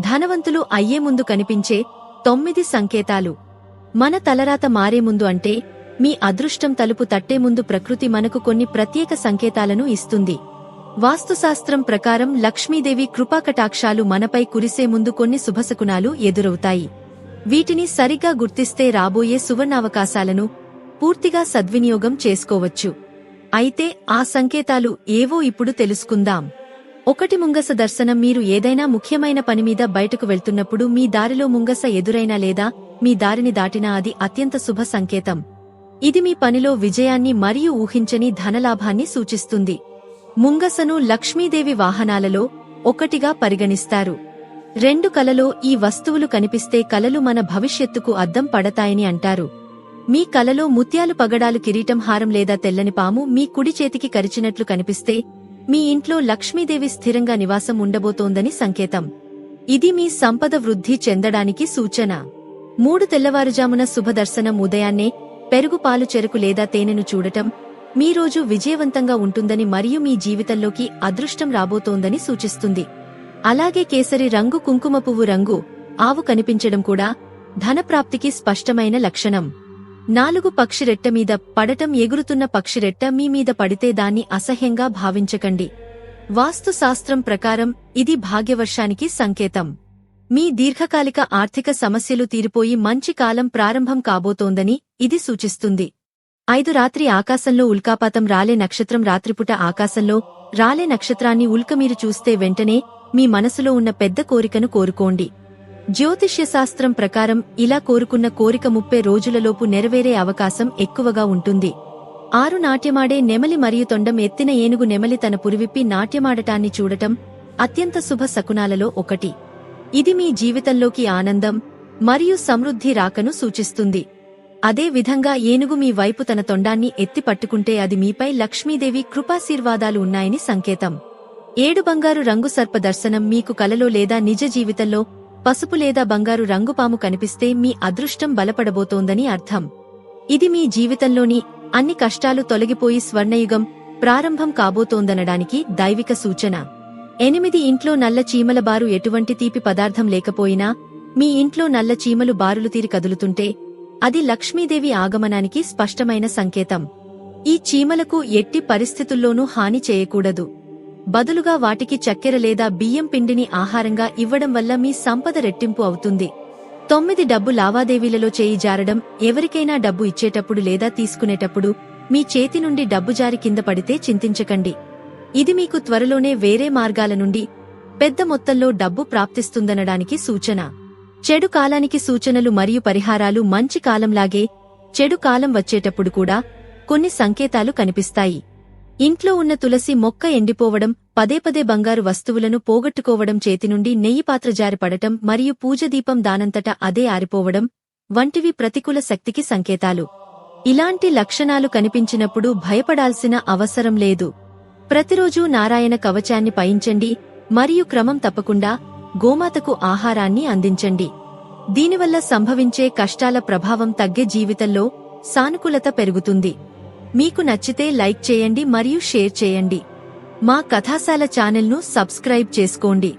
ధనవంతులు అయ్యే ముందు కనిపించే తొమ్మిది సంకేతాలు. మన తలరాత మారే ముందు అంటే మీ అదృష్టం తలుపు తట్టే ముందు ప్రకృతి మనకు కొన్ని ప్రత్యేక సంకేతాలను ఇస్తుంది. వాస్తుశాస్త్రం ప్రకారం లక్ష్మీదేవి కృపాకటాక్షాలు మనపై కురిసే ముందు కొన్ని శుభశకునాలు ఎదురవుతాయి. వీటిని సరిగ్గా గుర్తిస్తే రాబోయే సువర్ణావకాశాలను పూర్తిగా సద్వినియోగం చేసుకోవచ్చు. అయితే ఆ సంకేతాలు ఏవో ఇప్పుడు తెలుసుకుందాం. ఒకటి ముంగస దర్శనం మీరు ఏదైనా ముఖ్యమైన పని మీద బయటకు వెళ్తున్నప్పుడు మీ దారిలో ముంగస ఎదురైనా లేదా మీ దారిని దాటినా అది అత్యంత శుభ సంకేతం. ఇది మీ పనిలో విజయాన్ని మరియు ఊహించని ధనలాభాన్ని సూచిస్తుంది. ముంగసను లక్ష్మీదేవి వాహనాలలో ఒకటిగా పరిగణిస్తారు. రెండు కలలో ఈ వస్తువులు కనిపిస్తే కలలు మన భవిష్యత్తుకు అద్దం పడతాయని అంటారు. మీ కలలో ముత్యాలు పగడాలు కిరీటం హారం లేదా తెల్లని పాము మీ కుడి చేతికి కరిచినట్లు కనిపిస్తే మీ ఇంట్లో లక్ష్మీదేవి స్థిరంగా నివాసం ఉండబోతోందని సంకేతం. ఇది మీ సంపద వృద్ధి చెందడానికి సూచన. మూడు తెల్లవారుజామున శుభదర్శనం ఉదయాన్నే పెరుగు పాలు చెరుకు లేదా తేనెను చూడటం మీ రోజు విజయవంతంగా ఉంటుందని మరియు మీ జీవితంలోకి అదృష్టం రాబోతోందని సూచిస్తుంది. అలాగే కేసరి రంగు కుంకుమ పువ్వు రంగు ఆవు కనిపించడం కూడా ధనప్రాప్తికి స్పష్టమైన లక్షణం. నాలుగు పక్షిరెట్ట మీద పడటం ఎగురుతున్న పక్షిరెట్ట మీ మీద పడితే దాన్ని అసహ్యంగా భావించకండి. వాస్తుశాస్త్రం ప్రకారం ఇది భాగ్యవర్షానికి సంకేతం. మీ దీర్ఘకాలిక ఆర్థిక సమస్యలు తీరిపోయి మంచి కాలం ప్రారంభం కాబోతోందని ఇది సూచిస్తుంది. ఐదు రాత్రి ఆకాశంలో ఉల్కాపాతం రాలే నక్షత్రం రాత్రిపుట ఆకాశంలో రాలే నక్షత్రాన్ని ఉల్క మీరు చూస్తే వెంటనే మీ మనసులో ఉన్న పెద్ద కోరికను కోరుకోండి. జ్యోతిష్య శాస్త్రం ప్రకారం ఇలా కోరుకున్న కోరిక ముప్పై రోజులలోపు నెరవేరే అవకాశం ఎక్కువగా ఉంటుంది. ఆరు నాట్యమాడే నెమలి మరియు తొండం ఎత్తిన ఏనుగు నెమలి తన పురివిప్పి నాట్యమాడటాన్ని చూడటం అత్యంత శుభ శకునాలలో ఒకటి. ఇది మీ జీవితంలోకి ఆనందం మరియు సమృద్ధి రాకను సూచిస్తుంది. అదే విధంగా ఏనుగు మీ వైపు తన తొండాన్ని ఎత్తి పట్టుకుంటే అది మీపై లక్ష్మీదేవి కృపాశీర్వాదాలు ఉన్నాయని సంకేతం. ఏడు బంగారు రంగు సర్ప దర్శనం మీకు కలలో లేదా నిజ జీవితంలో పసుపు లేదా బంగారు రంగుపాము కనిపిస్తే మీ అదృష్టం బలపడబోతోందని అర్థం. ఇది మీ జీవితంలోని అన్ని కష్టాలు తొలగిపోయి స్వర్ణయుగం ప్రారంభం కాబోతోందనడానికి దైవిక సూచన. ఎనిమిది ఇంట్లో నల్ల చీమల బారు ఎటువంటి తీపి పదార్థం లేకపోయినా మీ ఇంట్లో నల్ల చీమలు బారులు తీరి కదులుతుంటే అది లక్ష్మీదేవి ఆగమనానికి స్పష్టమైన సంకేతం. ఈ చీమలకు ఎట్టి పరిస్థితుల్లోనూ హాని చేయకూడదు. బదులుగా వాటికి చక్కెర లేదా బియ్యం పిండిని ఆహారంగా ఇవ్వడం వల్ల మీ సంపద రెట్టింపు అవుతుంది. తొమ్మిది డబ్బు లావాదేవీలలో చేయి జారడం ఎవరికైనా డబ్బు ఇచ్చేటప్పుడు లేదా తీసుకునేటప్పుడు మీ చేతి నుండి డబ్బు జారి కింద పడితే చింతించకండి. ఇది మీకు త్వరలోనే వేరే మార్గాల నుండి పెద్ద మొత్తంలో డబ్బు ప్రాప్తిస్తుందనడానికి సూచన. చెడు కాలానికి సూచనలు మరియు పరిహారాలు మంచి కాలంలాగే చెడు కాలం వచ్చేటప్పుడు కూడా కొన్ని సంకేతాలు కనిపిస్తాయి. ఇంట్లో ఉన్న తులసి మొక్క ఎండిపోవడం పదే పదే బంగారు వస్తువులను పోగొట్టుకోవడం చేతి నుండి నెయ్యి పాత్ర జారిపడటం మరియు పూజదీపం దానంతట అదే ఆరిపోవడం వంటివి ప్రతికూల శక్తికి సంకేతాలు. ఇలాంటి లక్షణాలు కనిపించినప్పుడు భయపడాల్సిన అవసరం లేదు. ప్రతిరోజూ నారాయణ కవచాన్ని పయించండి మరియు క్రమం తప్పకుండా గోమాతకు ఆహారాన్ని అందించండి. దీనివల్ల సంభవించే కష్టాల ప్రభావం తగ్గే జీవితంలో సానుకూలత పెరుగుతుంది. మీకు నచ్చితే లైక్ చేయండి మరియు షేర్ చేయండి. మా కథాశాల ఛానల్ను సబ్స్క్రైబ్ చేసుకోండి.